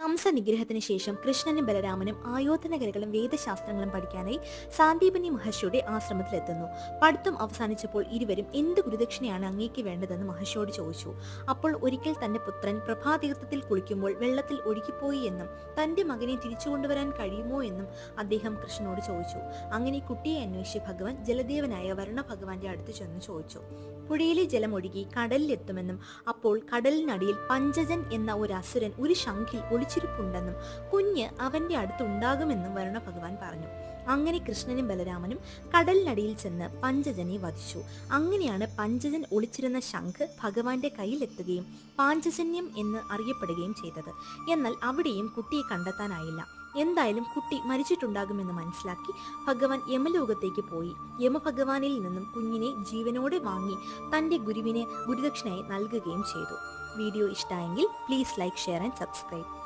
കംസ നിഗ്രഹത്തിന് ശേഷം കൃഷ്ണനും ബലരാമനും ആയോധനകലകളും വേദശാസ്ത്രങ്ങളും പഠിക്കാനായി സാന്ദീപനി മഹർഷിയുടെ ആശ്രമത്തിലെത്തുന്നു. പഠിത്തം അവസാനിച്ചപ്പോൾ ഇരുവരും എന്ത് ഗുരുദക്ഷിണയാണ് അങ്ങേക്ക് വേണ്ടതെന്ന് മഹർഷിയോട് ചോദിച്ചു. അപ്പോൾ ഒരിക്കൽ തന്റെ പുത്രൻ പ്രഭാതീർത്ഥത്തിൽ കുളിക്കുമ്പോൾ വെള്ളത്തിൽ ഒഴുകിപ്പോയി എന്നും തന്റെ മകനെ തിരിച്ചു കൊണ്ടുവരാൻ കഴിയുമോ എന്നും അദ്ദേഹം കൃഷ്ണനോട് ചോദിച്ചു. അങ്ങനെ കുട്ടിയെ അന്വേഷിച്ച് ഭഗവാൻ ജലദേവനായ വരുണ ഭഗവാന്റെ അടുത്ത് ചെന്ന് ചോദിച്ചു. പുഴയിലെ ജലം ഒഴുകി കടലിലെത്തുമെന്നും അപ്പോൾ കടലിനടിയിൽ പഞ്ചജൻ എന്ന ഒരു അസുരൻ ഒരു ശംഖിൽ ഒളിച്ചിരിപ്പുണ്ടെന്നും കുഞ്ഞ് അവന്റെ അടുത്തുണ്ടാകുമെന്നും വരുണ ഭഗവാൻ പറഞ്ഞു. അങ്ങനെ കൃഷ്ണനും ബലരാമനും കടലിനടിയിൽ ചെന്ന് പഞ്ചജനെ വധിച്ചു. അങ്ങനെയാണ് പഞ്ചജൻ ഒളിച്ചിരുന്ന ശംഖ് ഭഗവാന്റെ കയ്യിലെത്തുകയും പാഞ്ചജന്യം എന്ന് അറിയപ്പെടുകയും ചെയ്തത്. എന്നാൽ അവിടെയും കുട്ടിയെ കണ്ടെത്താനായില്ല. എന്തായാലും കുട്ടി മരിച്ചിട്ടുണ്ടാകുമെന്ന് മനസ്സിലാക്കി ഭഗവാൻ യമലോകത്തേക്ക് പോയി. യമഭഗവാനിൽ നിന്നും കുഞ്ഞിനെ ജീവനോടെ വാങ്ങി തന്റെ ഗുരുവിനെ ഗുരുദക്ഷിണയായി നൽകുകയും ചെയ്തു. വീഡിയോ ഇഷ്ടമായെങ്കിൽ please like share and subscribe.